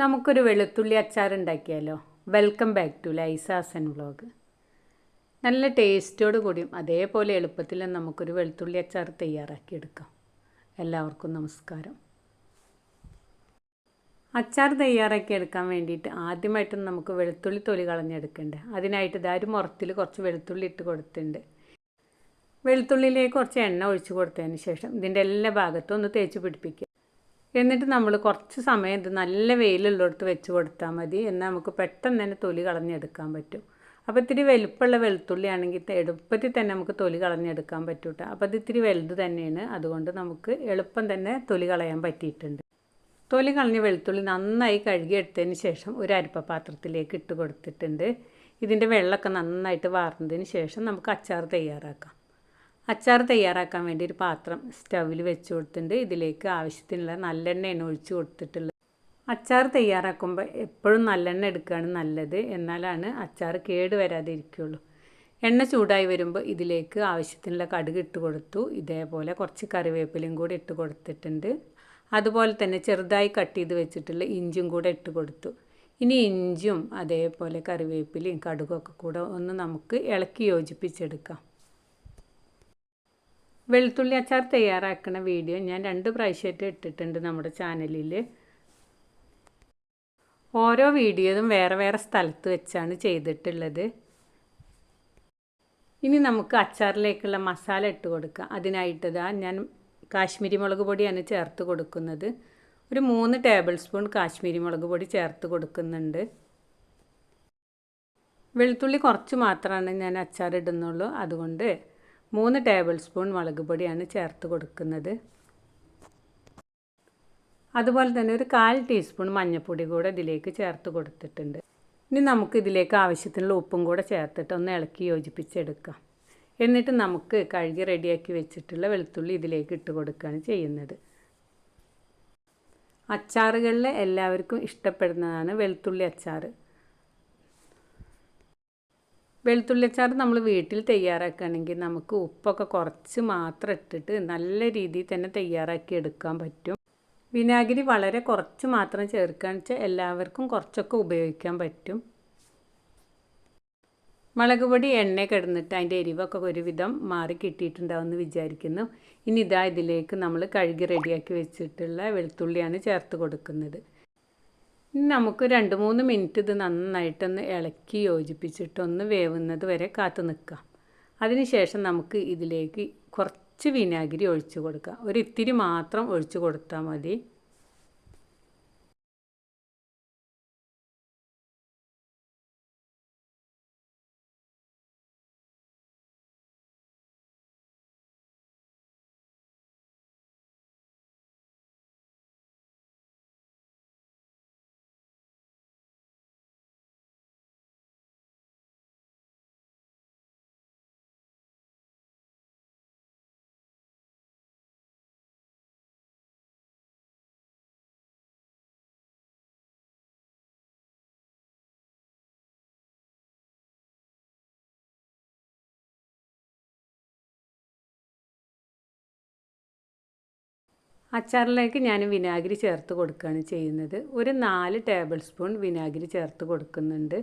നമുക്കൊരു വെളുത്തുള്ളി അച്ചാർ ഉണ്ടാക്കിയാലോ വെൽക്കം ബാക്ക് ടു ലൈസാസൻ വ്ളോഗ് നല്ല ടേസ്റ്റോട് കൂടിയും അതേപോലെ എളുപ്പത്തിൽ നമുക്കൊരു വെളുത്തുള്ളി അച്ചാർ തയ്യാറാക്കിയെടുക്കാം. എല്ലാവർക്കും നമസ്കാരം. അച്ചാർ തയ്യാറാക്കി എടുക്കാൻ വേണ്ടിയിട്ട് ആദ്യമായിട്ട് നമുക്ക് വെളുത്തുള്ളി തൊലി കളഞ്ഞെടുക്കണ്ടേ? അതിനായിട്ട് ഇതാ ഒരു മുറത്തിൽ കുറച്ച് വെളുത്തുള്ളി ഇട്ട് കൊടുത്തിട്ടുണ്ട്. വെളുത്തുള്ളിയിലേക്ക് കുറച്ച് എണ്ണ ഒഴിച്ചു കൊടുത്തതിന് ശേഷം ഇതിന്റെ എല്ലാ ഭാഗത്തും ഒന്ന് തേച്ച് പിടിപ്പിക്കുക. എന്നിട്ട് നമ്മൾ കുറച്ച് സമയം ഇത് നല്ല വെയിലുള്ളിടത്ത് വെച്ച് കൊടുത്താൽ മതി. എന്നാൽ നമുക്ക് പെട്ടെന്ന് തന്നെ തൊലി കളഞ്ഞെടുക്കാൻ പറ്റും. അപ്പോൾ ഇത്തിരി വലുപ്പമുള്ള വെളുത്തുള്ളി ആണെങ്കിൽ എളുപ്പത്തിൽ തന്നെ നമുക്ക് തൊലി കളഞ്ഞെടുക്കാൻ പറ്റും കേട്ടോ അപ്പോൾ അത് ഇത്തിരി വലുത് തന്നെയാണ്. അതുകൊണ്ട് നമുക്ക് എളുപ്പം തന്നെ തൊലി കളയാൻ പറ്റിയിട്ടുണ്ട്. തൊലി കളഞ്ഞ വെളുത്തുള്ളി നന്നായി കഴുകിയെടുത്തതിന് ശേഷം ഒരു അരിപ്പ പാത്രത്തിലേക്ക് ഇട്ട് കൊടുത്തിട്ടുണ്ട്. ഇതിന്റെ വെള്ളമൊക്കെ നന്നായിട്ട് വാർന്നതിന് ശേഷം നമുക്ക് അച്ചാർ തയ്യാറാക്കാം. അച്ചാർ തയ്യാറാക്കാൻ വേണ്ടി ഒരു പാത്രം സ്റ്റൗവിൽ വെച്ച് കൊടുത്തിട്ടുണ്ട്. ഇതിലേക്ക് ആവശ്യത്തിനുള്ള നല്ലെണ്ണയാണ് ഒഴിച്ച് കൊടുത്തിട്ടുള്ളത്. അച്ചാർ തയ്യാറാക്കുമ്പോൾ എപ്പോഴും നല്ലെണ്ണ എടുക്കുകയാണ് നല്ലത്. എന്നാലാണ് അച്ചാർ കേട് വരാതിരിക്കുകയുള്ളൂ. എണ്ണ ചൂടായി വരുമ്പോൾ ഇതിലേക്ക് ആവശ്യത്തിനുള്ള കടുക് ഇട്ട് കൊടുത്തു. ഇതേപോലെ കുറച്ച് കറിവേപ്പിലയും കൂടി ഇട്ട് കൊടുത്തിട്ടുണ്ട്. അതുപോലെ തന്നെ ചെറുതായി കട്ട് ചെയ്ത് വെച്ചിട്ടുള്ള ഇഞ്ചും കൂടെ ഇട്ട് കൊടുത്തു. ഇനി ഇഞ്ചും അതേപോലെ കറിവേപ്പിലയും കടുകൊക്കെ കൂടെ ഒന്ന് നമുക്ക് ഇളക്കി യോജിപ്പിച്ചെടുക്കാം. വെളുത്തുള്ളി അച്ചാർ തയ്യാറാക്കുന്ന വീഡിയോ ഞാൻ രണ്ട് പ്രാവശ്യമായിട്ട് ഇട്ടിട്ടുണ്ട് നമ്മുടെ ചാനലിൽ. ഓരോ വീഡിയോയും വേറെ വേറെ സ്ഥലത്ത് വെച്ചാണ് ചെയ്തിട്ടുള്ളത്. ഇനി നമുക്ക് അച്ചാറിലേക്കുള്ള മസാല ഇട്ട് കൊടുക്കാം. അതിനായിട്ടതാ ഞാൻ കാശ്മീരി മുളക് പൊടിയാണ് ചേർത്ത് കൊടുക്കുന്നത്. ഒരു മൂന്ന് ടേബിൾ സ്പൂൺ കാശ്മീരി മുളക് പൊടി ചേർത്ത് കൊടുക്കുന്നുണ്ട്. വെളുത്തുള്ളി കുറച്ച് മാത്രമാണ് ഞാൻ അച്ചാർ ഇടുന്നുള്ളൂ. അതുകൊണ്ട് മൂന്ന് ടേബിൾ സ്പൂൺ മുളക് പൊടിയാണ് ചേർത്ത് കൊടുക്കുന്നത്. അതുപോലെ തന്നെ ഒരു കാൽ ടീസ്പൂൺ മഞ്ഞൾപ്പൊടി കൂടെ ഇതിലേക്ക് ചേർത്ത് കൊടുത്തിട്ടുണ്ട്. ഇനി നമുക്ക് ഇതിലേക്ക് ആവശ്യത്തിനുള്ള ഉപ്പും കൂടെ ചേർത്തിട്ട് ഒന്ന് ഇളക്കി യോജിപ്പിച്ചെടുക്കാം. എന്നിട്ട് നമുക്ക് കഴുകി റെഡിയാക്കി വെച്ചിട്ടുള്ള വെളുത്തുള്ളി ഇതിലേക്ക് ഇട്ട് കൊടുക്കുകയാണ് ചെയ്യുന്നത്. അച്ചാറുകളിൽ എല്ലാവർക്കും ഇഷ്ടപ്പെടുന്നതാണ് വെളുത്തുള്ളി അച്ചാർ വെളുത്തുള്ളി അച്ചാർ നമ്മൾ വീട്ടിൽ തയ്യാറാക്കുകയാണെങ്കിൽ നമുക്ക് ഉപ്പൊക്കെ കുറച്ച് മാത്രം ഇട്ടിട്ട് നല്ല രീതിയിൽ തന്നെ തയ്യാറാക്കി എടുക്കാൻ പറ്റും. വിനാഗിരി വളരെ കുറച്ച് മാത്രം ചേർക്കുകയെന്ന് വെച്ചാൽ എല്ലാവർക്കും കുറച്ചൊക്കെ ഉപയോഗിക്കാൻ പറ്റും. മുളക് പൊടി എണ്ണ കിടന്നിട്ട് അതിന്റെ എരിവൊക്കെ ഒരുവിധം മാറി കിട്ടിയിട്ടുണ്ടാവുമെന്ന് വിചാരിക്കുന്നു. ഇനി ഇതാ ഇതിലേക്ക് നമ്മൾ കഴുകി റെഡിയാക്കി വെച്ചിട്ടുള്ള വെളുത്തുള്ളിയാണ് ചേർത്ത് കൊടുക്കുന്നത്. നമുക്ക് രണ്ട് മൂന്ന് മിനിറ്റ് ഇത് നന്നായിട്ടൊന്ന് ഇളക്കി യോജിപ്പിച്ചിട്ടൊന്ന് വേവുന്നത് വരെ കാത്തു നിൽക്കാം അതിനുശേഷം നമുക്ക് ഇതിലേക്ക് കുറച്ച് വിനാഗിരി ഒഴിച്ചു കൊടുക്കാം. ഒരു ഇത്തിരി മാത്രം ഒഴിച്ചു കൊടുത്താൽ മതി. അച്ചാറിലേക്ക് ഞാൻ വിനാഗിരി ചേർത്ത് കൊടുക്കുകയാണ് ചെയ്യുന്നത്. ഒരു നാല് ടേബിൾ സ്പൂൺ വിനാഗിരി ചേർത്ത് കൊടുക്കുന്നുണ്ട്.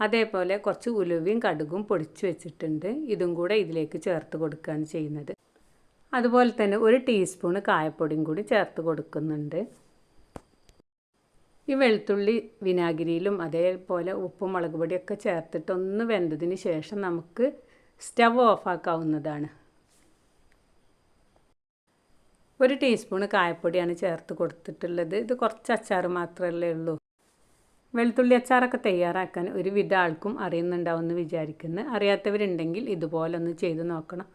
അതേപോലെ കുറച്ച് ഉലുവയും കടുകും പൊടിച്ച് വെച്ചിട്ടുണ്ട്. ഇതും കൂടെ ഇതിലേക്ക് ചേർത്ത് കൊടുക്കുകയാണ് ചെയ്യുന്നത്. അതുപോലെ തന്നെ ഒരു ടീസ്പൂൺ കായപ്പൊടിയും കൂടി ചേർത്ത് കൊടുക്കുന്നുണ്ട്. ഈ വെളുത്തുള്ളി വിനാഗിരിയിലും അതേപോലെ ഉപ്പും മുളക് പൊടിയൊക്കെ ചേർത്തിട്ട് ഒന്ന് വെന്തതിന് ശേഷം നമുക്ക് സ്റ്റവ് ഓഫാക്കാവുന്നതാണ്. ഒരു ടീസ്പൂൺ കായപ്പൊടിയാണ് ചേർത്ത് കൊടുത്തിട്ടുള്ളത്. ഇത് കുറച്ച് അച്ചാർ മാത്രമല്ലേ ഉള്ളൂ. വെളുത്തുള്ളി അച്ചാറൊക്കെ തയ്യാറാക്കാൻ ഒരുവിധ ആൾക്കും അറിയുന്നുണ്ടാവുമെന്ന് വിചാരിക്കുന്നു. അറിയാത്തവരുണ്ടെങ്കിൽ ഇതുപോലെ ഒന്ന് ചെയ്ത് നോക്കണം.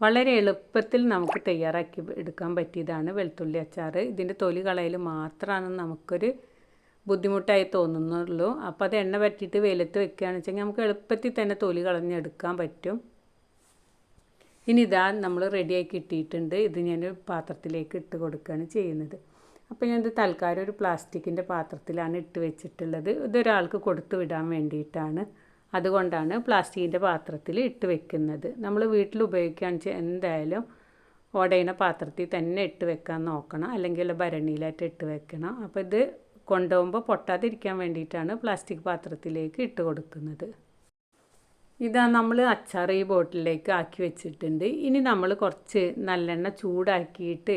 വളരെ എളുപ്പത്തിൽ നമുക്ക് തയ്യാറാക്കി എടുക്കാൻ പറ്റിയതാണ് വെളുത്തുള്ളി അച്ചാർ ഇതിന്റെ തൊലി കളയൽ മാത്രമാണ് നമുക്കൊരു ബുദ്ധിമുട്ടായി തോന്നുന്നുള്ളൂ. അപ്പോൾ അത് എണ്ണ പറ്റിയിട്ട് വെയിലത്ത് വെക്കുകയാണെന്ന് വെച്ചെങ്കിൽ നമുക്ക് എളുപ്പത്തിൽ തന്നെ തൊലി കളഞ്ഞെടുക്കാൻ പറ്റും. ഇനി ഇതാ നമ്മൾ റെഡിയാക്കി ഇട്ടിട്ടുണ്ട് ഇത് ഞാൻ പാത്രത്തിലേക്ക് ഇട്ട് കൊടുക്കുകയാണ് ചെയ്യുന്നത്. അപ്പോൾ ഞാനിത് തൽക്കാലം ഒരു പ്ലാസ്റ്റിക്കിന്റെ പാത്രത്തിലാണ് ഇട്ട് വെച്ചിട്ടുള്ളത്. ഇതൊരാൾക്ക് കൊടുത്തു വിടാൻ വേണ്ടിയിട്ടാണ്. അതുകൊണ്ടാണ് പ്ലാസ്റ്റിക്കിന്റെ പാത്രത്തിൽ ഇട്ട് വെക്കുന്നത്. നമ്മൾ വീട്ടിൽ ഉപയോഗിക്കുകയാണെന്ന് വെച്ചാൽ എന്തായാലും ഓടയുന്ന പാത്രത്തിൽ തന്നെ ഇട്ട് വെക്കാൻ നോക്കണം. അല്ലെങ്കിൽ ഭരണിയിലായിട്ട് ഇട്ട് വെക്കണം. അപ്പോൾ ഇത് കൊണ്ടുപോകുമ്പോൾ പൊട്ടാതിരിക്കാൻ വേണ്ടിയിട്ടാണ് പ്ലാസ്റ്റിക് പാത്രത്തിലേക്ക് ഇട്ട് കൊടുക്കുന്നത്. ഇതാ നമ്മൾ അച്ചാർ ഈ ബോട്ടിലേക്ക് ആക്കി വെച്ചിട്ടുണ്ട്. ഇനി നമ്മൾ കുറച്ച് നല്ലെണ്ണ ചൂടാക്കിയിട്ട്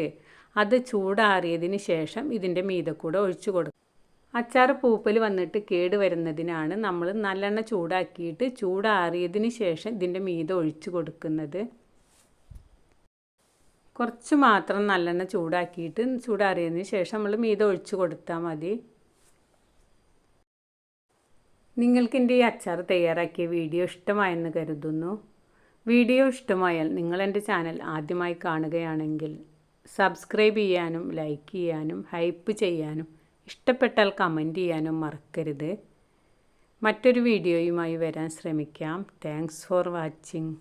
അത് ചൂടാറിയതിന് ശേഷം ഇതിന്റെ മീതെ കൂടെ ഒഴിച്ചു കൊടുക്കും. അച്ചാർ പൂപ്പൽ വന്നിട്ട് കേട് വരുന്നതിനാണ് നമ്മൾ നല്ലെണ്ണ ചൂടാക്കിയിട്ട് ചൂടാറിയതിന് ശേഷം ഇതിന്റെ മീതെ ഒഴിച്ചു കൊടുക്കുന്നത്. കുറച്ച് മാത്രം നല്ലെണ്ണ ചൂടാക്കിയിട്ട് ചൂടാറിയതിന് ശേഷം നമ്മൾ മീതെ ഒഴിച്ചു കൊടുത്താൽ മതി. നിങ്ങൾക്ക് എന്റെ ഈ അച്ചാർ തയ്യാറാക്കിയ വീഡിയോ ഇഷ്ടമായെന്ന് കരുതുന്നു. വീഡിയോ ഇഷ്ടമായാൽ നിങ്ങൾ എന്റെ ചാനൽ ആദ്യമായി കാണുകയാണെങ്കിൽ സബ്സ്ക്രൈബ് ചെയ്യാനും ലൈക്ക് ചെയ്യാനും ഹൈപ്പ് ചെയ്യാനും ഇഷ്ടപ്പെട്ടാൽ കമന്റ് ചെയ്യാനും മറക്കരുത്. മറ്റൊരു വീഡിയോയുമായി വരാൻ ശ്രമിക്കാം. Thanks for watching.